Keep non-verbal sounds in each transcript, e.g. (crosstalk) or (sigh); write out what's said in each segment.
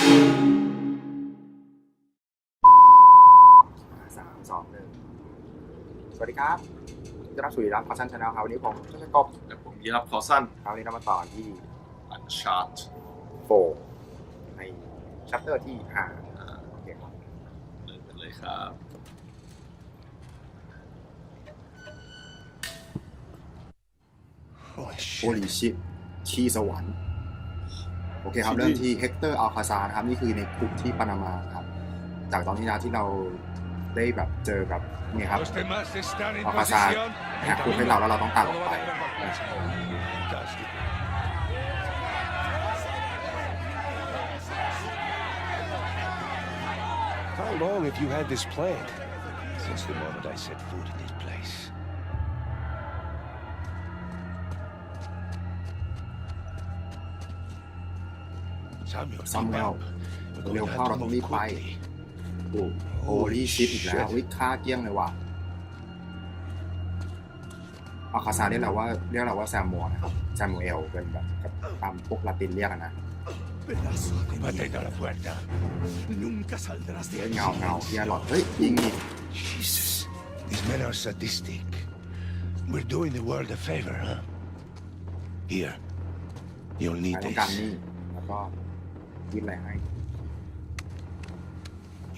สามสองหนึ่งสวัสดีครับต้อนรับสู่รับพอชันชาแนลครับวันนี้ผมก็จะกบแต่ผมยีรับคอสั้นคราวนี้เรามาต่อที่อันชาร์ตโฟในชัปเตอร์ที่ห้าโอเคครับเริ่มกันเลยครับ Holy โอลิชิชีสวรรค์โอ เคครับ เริ่มที่เฮกเตอร์อัลคาซานะครับ นี่คือในคุกที่ปานามาครับ จากตอนที่แล้วที่เราได้แบบเจอกับนี่ครับ Los demás están en Va a pasar. posición. แหกคุกให้เราแล้วเราต้องตามออกไป Fantástico. How long have you had this planned? Since the moment I set foot in this place. Samuel, ซัมเม keep ล up. We're เร็ว going to เข้า have เรา to ต้อง move รีบไป quickly. โอ้โหชิปอีกแล้ววิค่าเกี้ยงเลยว่ะอัลคาซาเรียกเราว่าเรียกเราว่าแซมมัวนะครับแซมมูเอลเป็นแบบกับตามพวกลาตินเรียกอะนะ Pedazo de Mantén a la puerta. Nunca saldrás de เฮ้ย ahí. เงาเงาที่อร่อยเฮ้ยยิงอีก Jesus, these men are sadistic. We're doing the world a favor, huh? Here, you'll ใคร need ต้องการ this. นี่แล้วก็ยื่นอะไรให้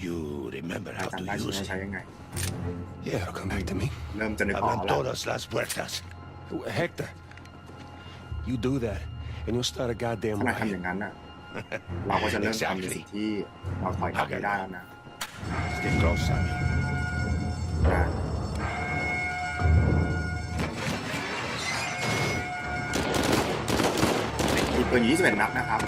You remember ใคร how จำได้ to ใช่ไหม use ใช้ it? ยังไง Yeah, it'll come back to me. เริ่มจะนึกออก Abran แล้ว todas las puertas. Hector, you do that, and you'll start a goddamn ขนาดทำอ riot. ย่างนั้นน่ะ เราก็จะเริ่มทำในสิ่งที่เราถอยกลับไม่ได้แล้วนะ (laughs) Stay close, Samuel. นะมีปืนอยู่21นัดนะครับ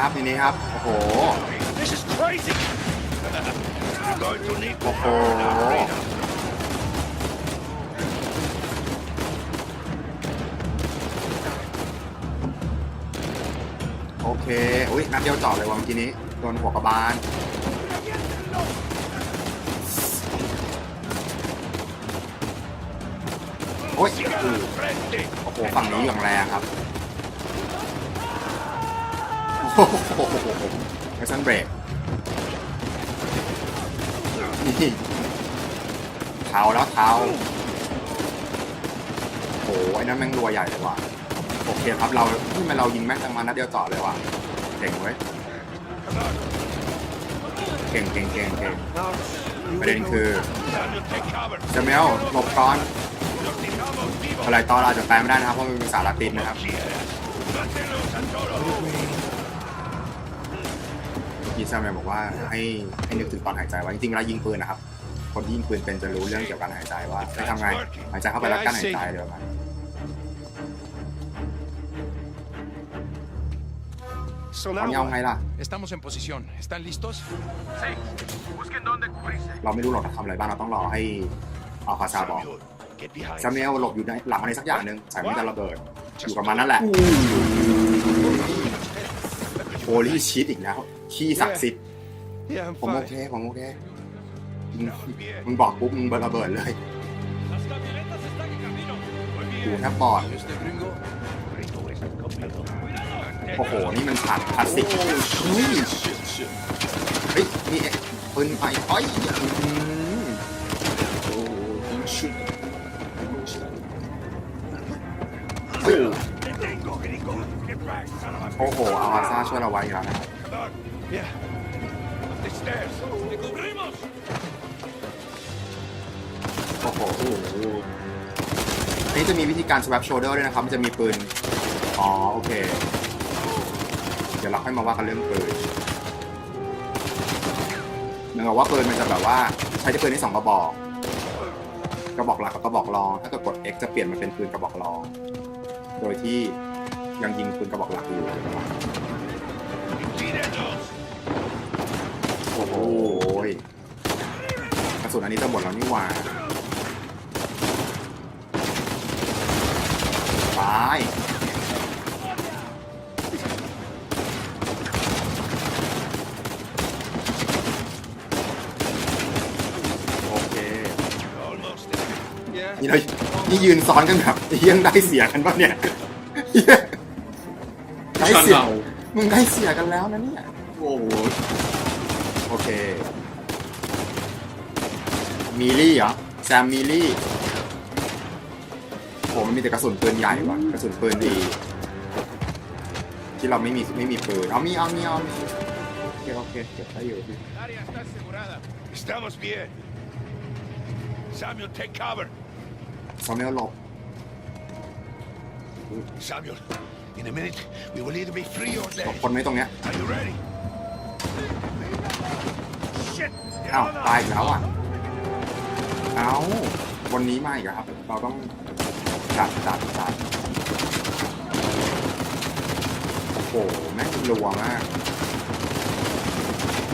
ครับทีนี้ครับ โอ้โห This is crazy! You're going to need โอ้โหโอเค อุ้ยนัดเดียวจอดเลยว่ะเมื่อกี้นี้ โดนหัวกระบาล โอ้ย Sigan al frente. โอ้โห ฝั่งนี้อย่างแรงครับ โอ้โหไอซันเบรกนี่เท้าแล้วเท้าโอ้ไอ้นั่นแม่งรัวใหญ่เลยว่ะโอเคครับเราที่มันเรายิงแม่งตั้งมานัดเดียวจอเลยว่ะเก่งเว้ยเก่งเก่งเก่งเก่งประเด็นคือ Samuel, take cover. เมลหลบก่อนอะไรตอนเราจะแปลไม่ได้นะครับเพราะมันเป็นภาษาละตินนะครับ Quieras. Mátenlos a todos. พี่แซมเนี่ยบอกว่าให้ให้นึกถึงตอนหายใจว่าจริงๆเวลายิงปืนนะครับ คนที่ยิงปืนเป็นจะรู้เรื่องเกี่ยวกับการหายใจว่าให้ทำไงหายใจเข้าไปแล้วกั้นหายใจเดี๋ยวมัน So ตอนนี้เอาไงล่ะ estamos en posición. ¿Están listos? Sí, busquen dónde cubrirse. เราไม่รู้หรอกจะทำอะไรบ้างเราต้องรอให้อัลคาซาบอก Samuel, get behind. ซาเมลหลบอยู่ในหลังอะไรสักอย่างหนึ่งใส่มันจะระเบิดอยู่กับมันนั่นแหละโอ ลี่ชีตอีกแล้วขี้ศักดิ์สิทธิ์ Yeah, I'm ผมโอ fine. เคผมโอเคมึงมึงบอกปุ๊บมึงระเบิดเลยดูแทบปอด Este gringo. Gringo es el copiloto. โอ้โห นี่มันฉากคลาสสิกเฮ้ยเฮ้ยนี่ปืนไฟอ้อยอืมเโอ้โหอาวาซ่าช่วยเราไว้อีกแล้วนะครับ โอ้โหอ้โหนี่จะมีวิธีการ swap shoulder ด้วยนะครับ มันจะมีปืน อ๋อ โอเค เดี๋ยวเราค่อยมาว่ากันเรื่องปืนเหมือนกับว่าปืนมันจะแบบว่าใช้ได้ปืนได้สองกระบอก กระบอกหลักกับกระบอกรอง ถ้าเกิดกด X จะเปลี่ยนมาเป็นปืนกระบอกรอง โดยที่ ยังยิงปืนกระบอกหลักอยู่ ¡Tírenlos! โอ้โหกระสุนอันนี้จะหมดแล้วนี่หว่าตายโอเค Almost there. นี่เรานี่ยืนซ้อนกันแบบเฮียงได้เสียกันปะเนี่ย เหี้ยได้เสียเรามึงได้เสียกันแล้วนะเนี่ย โอ้โหโอเค มีลี่เหรอ แซมมีลี่โหมันมีแต่กระสุนปืนใหญ่ว่ะกระสุนปืนดี ที่เราไม่มีไม่มีปืน เอามีเอามีเอามีโอเคโอเคเก็บได้อยู่พี่ Área está asegurada. Estamos bien. Samuel, take cover. ซอมเมลหลบ Samuel, in a minute, we will either be free or หลบ dead. คนไหมตรงเนี้ย Are you ready? Shit. อ้าว ตายอีกแล้วอะ เอ้าวันนี้มาอีกแล้วครับ เราต้องจัดจัดจัดโอ้โห แม่งรัวมาก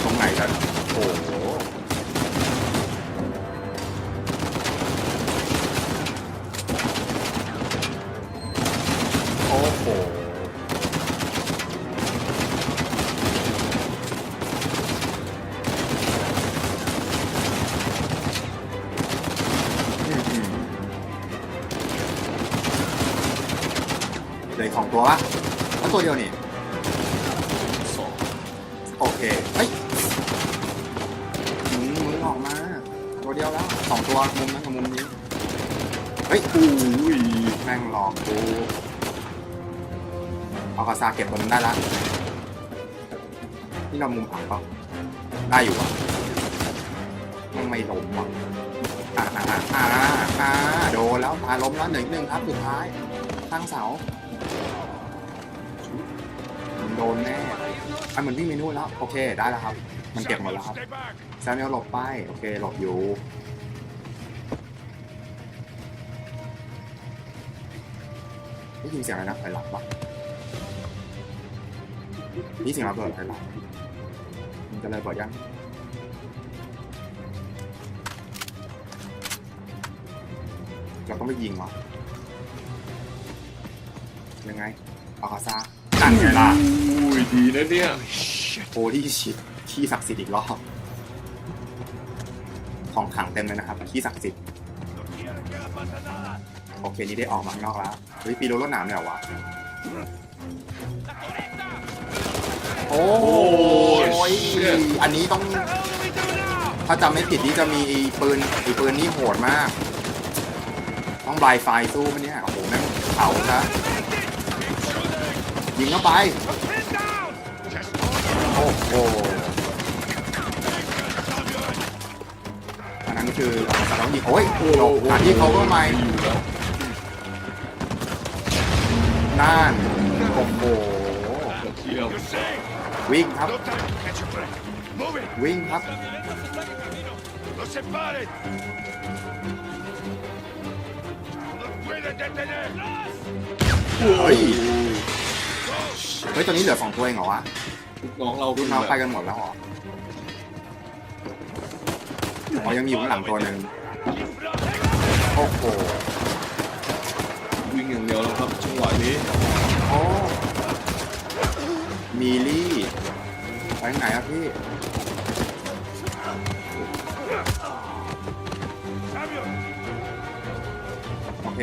ตรงไหนกันโอ้โห แม่งหลอกกูเอากระซาเก็บตัวนั้นได้ละนี่เรามุมผังเปล่าได้อยู่อะมันไม่ล้มว่ะอ่าอ่าอ่าอ่าโดนแล้วตาล้มแล้วหนึ่งหนึ่งครับสุดท้ายตั้งเสามันโดนแน่อะเหมือนวิ่งเมนูนแล้ว โอเค ได้แล้วครับ มันเก็บหมดแล้วครับแซมเนลหลบไป โอเค หลบอยู่ ได้ยินเสียงอะไรนะไฟหลับปะนี่เสียงระเบิดไฟหลับมันจะเลยเปิดยังเราต้องไม่ยิงเหรอยังไงเอาคาซานั่นไงล่ะอุ้ยดีนะเนี่ยโอ้ที่ชิดขี้ศักดิ์สิทธิ์อีกรอบของขังเต็มเลยนะครับขี้ศักดิ์สิทธิ์โอเค นี่ได้ออกมาข้างนอกแล้วเฮ้ยปีโรรถหนามเนี่ยเหรอวะ โอ้ย อันนี้ต้อง ถ้าจำไม่ผิดนี่จะมีปืนอีปืนนี่โหดมาก ต้องบายไฟสู้มันเนี่ย โอ้โหแม่งเผาซะยิงเข้าไป โอ้โหอันนั้นคือเราต้องยิงโอ้ยโอ้โหหาที่ cover ใหม่ อยู่แล้วนั่นโอ้โหเที่ยว You're safe. วิ่งครับ No time to catch your breath. Move it. วิ่งครับ No se paren. No pueden detener. เฮ้ยเฮ้ยตอนนี้เหลือสองตัวเองเหรอวะลูกน้องเราลูกน้องไปกันหมดแล้วเหรออ๋อยังมีอยู่ข้างหลังตัวหนึ่งโอ้โหวิ่ งอย่างเดียวแล้วครับจังหวะนี้โอ้มีลี่ไปไหนครับพี่โอเค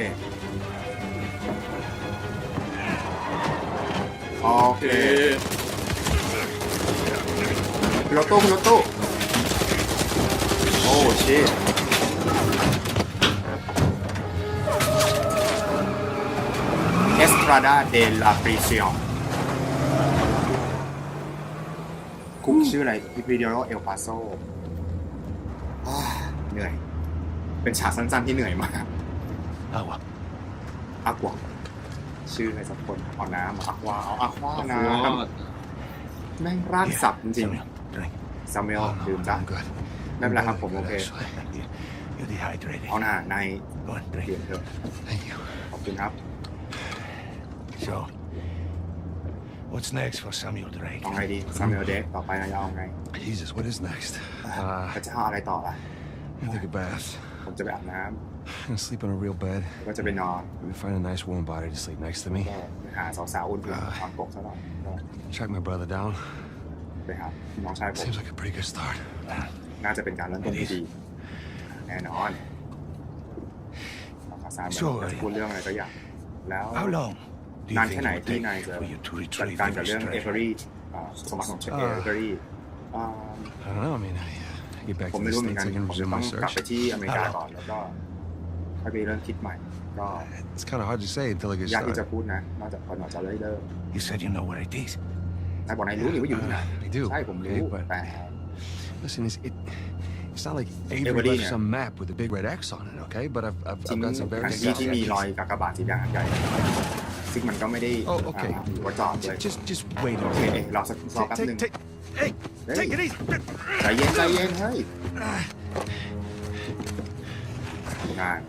โอเคเคขึ้นรถตู้ขึ้นรถตู้โอ้ชิาดาเดลาปริเซียนคุกชื่ออะไรอิปิเดียโรเอลปาโซเหนื่อย เป็นฉากสั้นๆที่เหนื่อยมาก Agua. อากวาชื่ออะไรสักคนเอาน้ำอากวาเอาอากวาเอาน้หัวำแม่งรากสับจริง Samuel, drink. ๆซามูเอล Oh, no, ดื่ม no, จ้ะ I'm good. ไม่เป็นไรครับผม I'm โอ good, เค actually. You- You're dehydrated. เอาหน้าใน Go on, ดื่ม drink. เถอะ Thank you. ขอบคุณครับ So, what's next for Samuel Drake? เอาไงดีซามูเอลเดฟต่อไปนายเอาไง Jesus, what is next? พระเจ้าอะไรต่อล่ะ I take a bath. ผมจะไปอาบน้ I'm gonna sleep on a real bed. ำแล้วก็จะไปนอน Maybe find a nice warm body to sleep next to me. ก็ไปหาสาวๆอุ่นๆนอนปกซะหน่อยก็ Track my brother down. ไปหาน้องชายผม Seems like a pretty good start. น่าจะเป็นการเริ่มต้นที่ดี แน่นอนข่าวสารเหมือนจะพูดเรื่องอะไรก็อย่าง แล้ว How long do you นาน think แค่ it ไหน will ที่ take นายจะ for you to จัด retrieve การ the กับเรื่องเอเวอ treasure? รี่สมบัติของเชฟเอเวอรี่ I don't know. I mean, I uh, get back ผม to ไม่ the รู้เหมือน states. กัน I can ผมจะ resume ต้อ my งกลับ search. ไปที่อเมริกาก่อนแล้วก็ค่อยไปเริ่มคิดใหม่ก็ It's kind of hard to say until I get ยากที่จะ started. พูดนะนอกจากคนอาจจะได้เริ่ม You said you know where it is. นายบอกนายรู้นี่ว่าอยู่ที่ไหน Uh, I do. ใช่ผมรู้ Okay, but แต่ listen, it's, it, it's not like Avery, Avery left yeah. some map with a big red X on it, okay? But I've, I've, ทิ้ง I've got some แผ very น good ที่ ที่มี contacts. รอยกากบาทสีแดงใหญ่ ซึ่งมันก็ไม่ได้ Oh, okay. าหรือว่าจอดเลย Just, just wait โอเค a เอ้ minute. ยรอสักรอแป๊บนึง Take, take, hey, เฮ้ย take it easy. ใจเย็นใจเย็นเฮ้ยงาน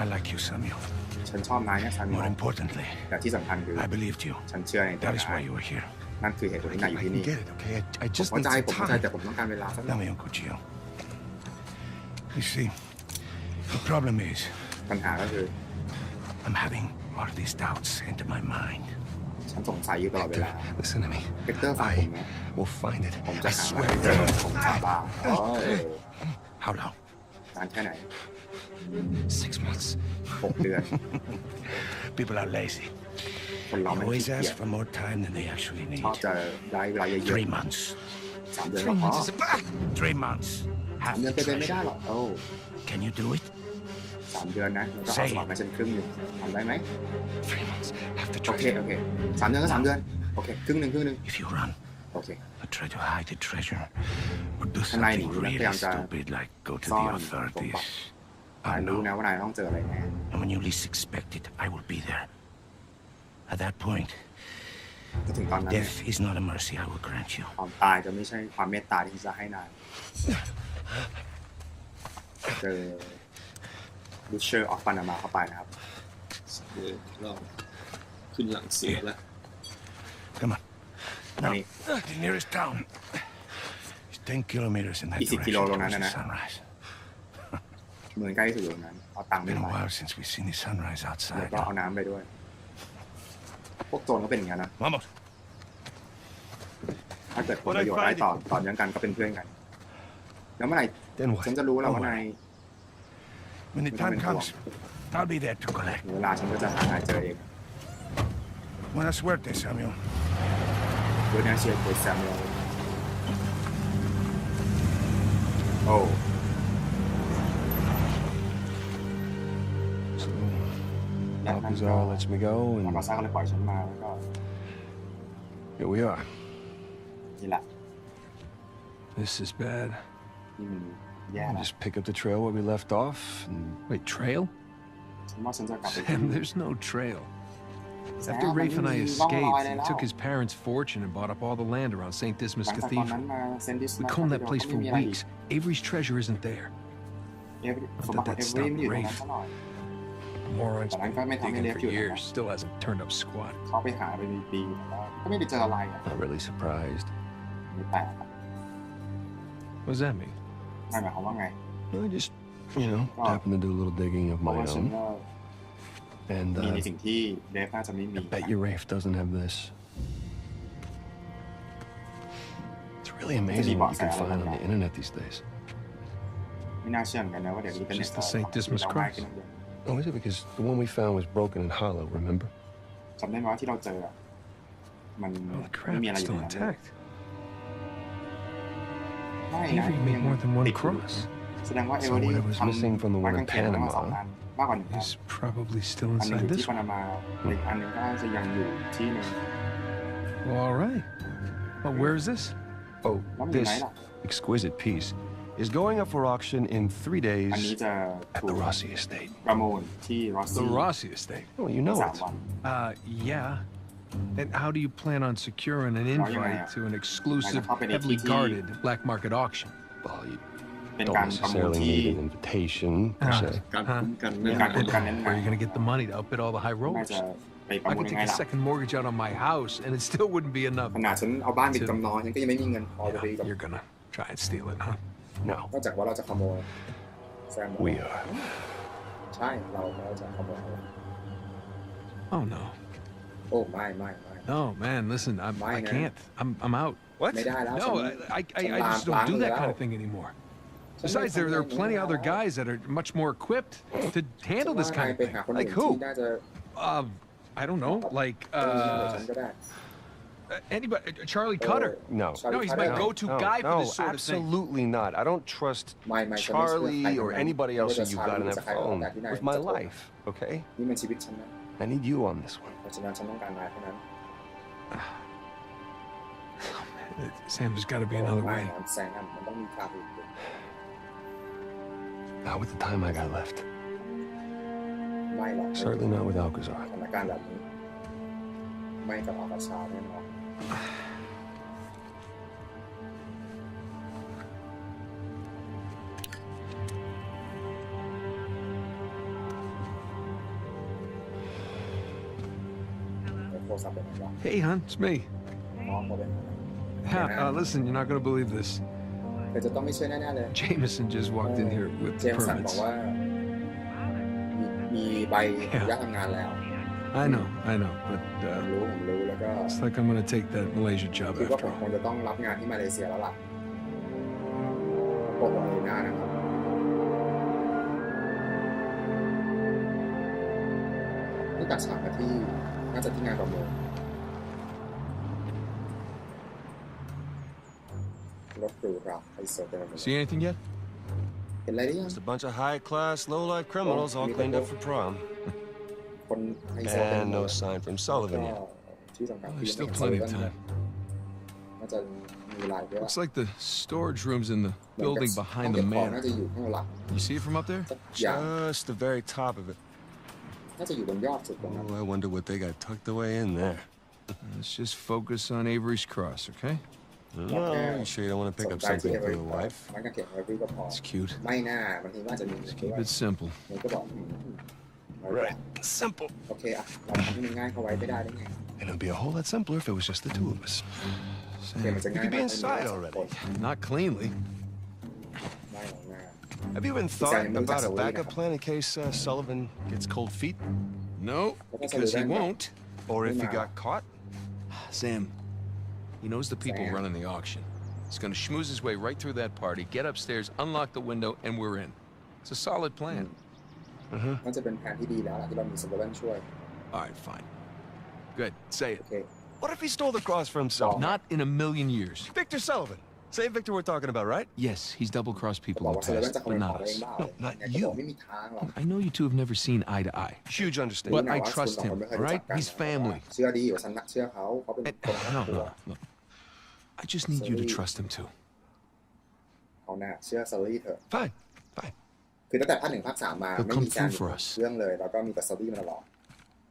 I like you, Samuel. ฉันชอบนายนะซัน More importantly, แต่ที่สำคัญคือ I believed you. ฉันเชื่อในตัว That is นาย why you were here. นั่นคือเหตุผลที่นายอยู่ I ที่ can นี่ get it, okay? I, I ผม just เข้า need ใจ some ผมเข้าใจ แต่ time. ผมต้องการเวลาสักหน่อย Dame un cuchillo. You see, the problem is, ปัญหาก็คือ I'm having all these doubts into my mind. ฉันสงสัยอยู่ตลอดเวลา Listen to me. Victor, Iฟังผมนะ will find it. ผมจะ I หา swear. เจอผมสาบานโอ้ย How long? นานแค่ไหน Six months. หกเดือน (laughs) People are lazy. คนเรา They ไม่ขี้ always เกีย ask จ for more time than they actually ชอบ need. จะได้เวลาเยอะ Three months. ๆสามเดือน Three ก็พอ months is a Three months. สาม Half เดือน the เป็นไปไม่ได้ treasure. หรอกโอ้ Can you do it? สามเดือนนะแล้วก็ใช่เอาสมัครมาเช่นครึ่งหนึ่งทำได้ไหม Three months. Half the โอเค treasure. โอเคสามเดือนก็สามเดือนโอเคครึ่งหนึ่งครึ่งหนึ่ง If you run โอเค or try to hide the treasure or do Can I something leave? really Kaya ka- stupid like go to Saan? the authorities. นาย I รู้นะ know. ว่านายต้องเจออะไรแน่ And when you least expect it, I will be there. At that point, ถ้าถึงตอนนั้นเนี่ย death is not a mercy I will grant you. ความตายจะไม่ใช่ความเมตตาที่จะให้นายเจอ บูชเชอร์ออฟปานามาเข้าไปนะครับเดี๋ยวเราขึ้นหลังเสือแล้ว Come on. อันนี้ The nearest town is 10 kilometers in that 20 direction kilo towards ตรงนั้น the นะนะ sunrise. เมืองใกล้ที่สุดอยู่ตรงนั้น เอาตังค์ไม่ Been ไป a while since we've seen the sunrise แล้ว outside. ก็เอาน้ำไปด้วย พวกโจรก็เป็นอย่างนั้นนะ Vamos. ถ้าเกิดผลประโยชน์ได้ต่อต่อเนื่องกันก็เป็นเพื่อนกัน แล้วเมื่อไหร่ Then what? ฉันจะรู้แล้วว่านาย When the time comes, I'll be there to collect. เวลาฉันก็จะหานายเจอเอง Buena suerte, Samuel. ด้วยนะเชียร์โค้ชแซมเลยโอ้ So, และนั่นก็ Alcazar lets me go, มา and กาซ่าก็เลยปล่อยฉันมาแล้วก็ here we are. นี่แหละ This is bad. นี่มัน Yeah. We'll just pick up the trail where we left off and... Wait, trail? Sam, (laughs) there's no trail. After Rafe and I escaped, he took his parents' fortune and bought up all the land around St. Dismas Cathedral. We combed that place for weeks. Avery's treasure isn't there. Not that that stopped Rafe. Moron's been digging for years, still hasn't turned up squat. Not really surprised. What does that mean? นั่นหมายความว่าไง I just, you know, Oh. happened to do a little digging of เพราะ my ว่าฉัน own, ก็ and มี uh, ในสิ่งที่เดฟน่าจะไม่มี I bet you Rafe doesn't have this. It's really amazing what you can find on the internet these days. ไม่น่าเชื่อเหมือนกันนะว่าเดี๋ยวนี้เป็น Just the St. Dismas cross. Oh, is it? Because the one we found was broken and hollow, remember? จำได้ไหมว่าที่เราเจออะมัน Oh, the ไม่ crap, มีอะไร it's อยู่ใน still นั้นเลย intact. He even made more than one cross. So whatever's missing from the one in Panama is probably still inside this one. Hmm. Well, all right. Well, where is this? Oh, oh this exquisite piece is going up for auction in three days at the Rossi Estate. The Rossi Estate? Oh, you know it. Uh, yeah. And how do you plan on securing an yeah, invite yeah. to an exclusive, Like a company heavily TT. guarded black market auction? Well, you เป็น don't การประมูล necessarily ที่ need an invitation per Ah. se. การ ฮะ คุ้มกัน มี แน่น การ อ คุ้ น มกันแน่น Where are you going to get the money to outbid all the high น่า rollers? จะไปประ I มูล could ยังไง take a ล่ะ second mortgage out on my house, and it still wouldn't be enough. ขนาดฉันเอาบ้านไปจำนองฉันก็ยังไม่มีเงินพอจะไป Yeah, กับ you're gonna try and steal it, huh? No, นอกจากว่าเราจะขโมยแซมบอก we are. ใช่เราเราจะขโมย Oh no. Oh my my my. No man, listen, I I can't. I'm I'm out. What? No, I I, I just don't do that kind of thing anymore. Besides, there, there are plenty of other guys that are much more equipped to handle this kind of thing. Like who? Um, I don't know. Like, uh, uh anybody? Uh, Charlie Cutter? No. No, he's my go-to no, guy no, for this sort of thing. absolutely not. I don't trust Charlie or anybody else that you've got on that phone with my life, okay? นี่มันชีวิตฉันนะ I need you on this one. เพราะฉะนั้นฉันต้องการนายเท่านั้น (sighs) Sam, there's got to be another ไม่ way. นะแซงอะมันต้องมีทางอื่นอยู่ Not with the time I got left. ไม่หรอก Certainly not with Alcazar. สถานการณ์แบบนี้ ไม่กับอากาชาแน่นอน (sighs) (sighs) Hey, hon, it's me. น้องเขาเป็นไง Yeah, uh, listen, you're not going to believe this. เธอจะต้องไม่เชื่อแน่ๆเลย Jameson just walked in here with เจ the มสันบอก permits. ว่า มีมีใบอนุญาตทำงานแล้ว I know, I know, but ผม uh, รู้ผมรู้แล้วก็ it's like I'm going to take that Malaysia job คิดว่าผ after มค all. งจะต้องรับงานที่มาเลเซียแล้วล่ะโอ้โหอารีน่านะครับนี่ตัดฉากมาที่ น่าจะที่งานประมูลรถหรูหราไฮโซเต็มไปหมด See anything yet? เห็นอะไรหรือยัง Just a bunch of high-class, low-life criminals all cleaned up for prom. คนไฮโซเต็ม And ไปหม no ด sign from ก็ Sullivan yet. ที่สำคัญ Well, คือ there's ยังไม่ still เห็น plenty of เซอร์เว่น time. น่าจะมีลายเยอะ Looks like the storage room's in the เหมือนกับ building ห้อง behind เก็ the บของน่า manor. จะอยู่ข้างหลัง You see it from up there? สักอย่าง Just the very top of it. น่าจะอยู่บนยอดสุดตรงนั้น Oh, I wonder what they got tucked away in there. Let's just focus on Avery's Cross, okay? Well, you sure you don't want to pick ส up นใจที่ something เอ for เวอ the ร์ wife? มันก็เขียนเอเวอร์ก็พอ It's cute. ไม่น่าบางทีว่าจะมี Let's keep it simple. มันก็บอกอืมเอาละ Simple. โอเคอะเราทำให้มันง่ายเข้าไว้ไม่ได้ได้ไง And it'd be a whole lot simpler if it was just the two of us. โอเคมัน Sam, จะง่าย You could be มาก inside already. not cleanly. ไม่หรอกง่าย Have you even thought about a backup plan in case uh, Sullivan gets cold feet? No, because he won't. Or if he got caught? (sighs) Sam, he knows the people Sam. running the auction. He's gonna schmooze his way right through that party, get upstairs, unlock the window, and we're in. It's a solid plan. Mm-hmm. Uh-huh. Alright, fine. Good, say it. Okay. What if he stole the cross for himself? Not in a million years. Victor Sullivan. Same Victor we're talking about, right? Yes, he's double crossed เขา people บอก in ว่า the สโลแกน past, จะขโม but ยของ not เอง us. บ้า No, not ไงก็บอก you. ไม่มีทางหรอก I know you two have never seen eye to eye. Huge But understatement. I trust him, all right? He's family. เชื่อดีว่าฉันเชื่อเขาเขาเป็น And, คนครอบ no, ครัว no, look. I just need you to Sorry. trust him too. เขาน่ะเชื่อซารี่เถอะ Fine, fine. คือตั้งแต่ภาคหนึ่งภาคสามมา They'll ไม่ come มีการ through for us. เรื่องเลย แล้วก็มีแต่ซารี่มาตลอด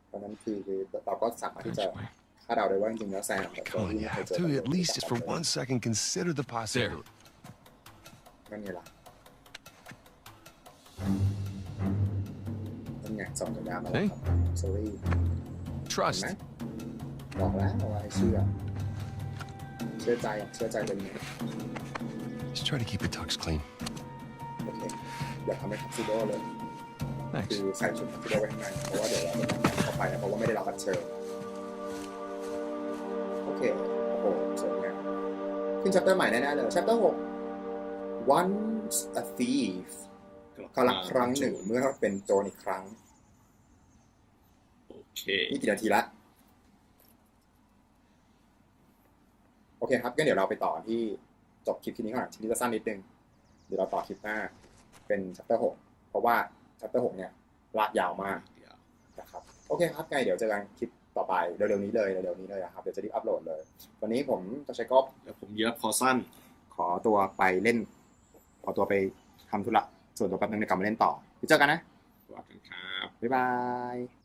เพราะฉะนั้นคือคือเราก็สามารถที่จะ คาดเดาได้ว่าจริงๆแล้วแซมกับซา Come on, รี่ you ไม่เคย have เจอ to กันเลย at least just for one second consider the There. possibility. นั่นไงล่ะนั่นไงส่งสัญญาณมาแล้ว เฮ้ย ครับซารี่ Trust. เห็นไหมบอกแล้วว่าให้เชื่อ เชื่อใจเชื่อใจเป็นไง Just try to keep your tux clean. โอเคอย่าทำให้ทักซิโดเลย Thanks. คือใส่ชุดทักซิโดไว้ข้างในเพราะว่าเดี๋ยวเราจะแต่งงานเข้าไปนะเพราะว่าไม่ได้รับบัตรเชิญโอ เค โอ้โหสวยงามขึ้นชัปเตอร์ใหม่แน่ๆเลยชัปเตอร์หก once a thief กำลังครั้งหนึ่งเมื่อเป็นโจรอีกครั้ง โอเค นี่กี่นาทีละ โอเคครับงั้นเดี๋ยวเราไปต่อที่จบคลิปคลิปนี้ก่อนชิ้นนี้จะสั้นนิดนึง เดี๋ยวเราต่อคลิปหน้า เป็นชัปเตอร์หกเพราะว่าชัปเตอร์หกเนี่ยลากยาวมากนะครับ โอเคครับไงเดี๋ยวเจอกันคลิป ต่อไปเร็วๆนี้เลยเร็วๆนี้เลยนะครับเดี๋ยวจะรีบอัปโหลดเลย วันนี้ผมตชัยกบแล้วผมเยอะพอสั้น ขอตัวไปเล่น ขอตัวไปทำธุระส่วนตัวแป๊บนึงเดี๋ยวกลับมาเล่นต่อเดี๋ยวเจอกันนะว่ากันครับบ๊ายบาย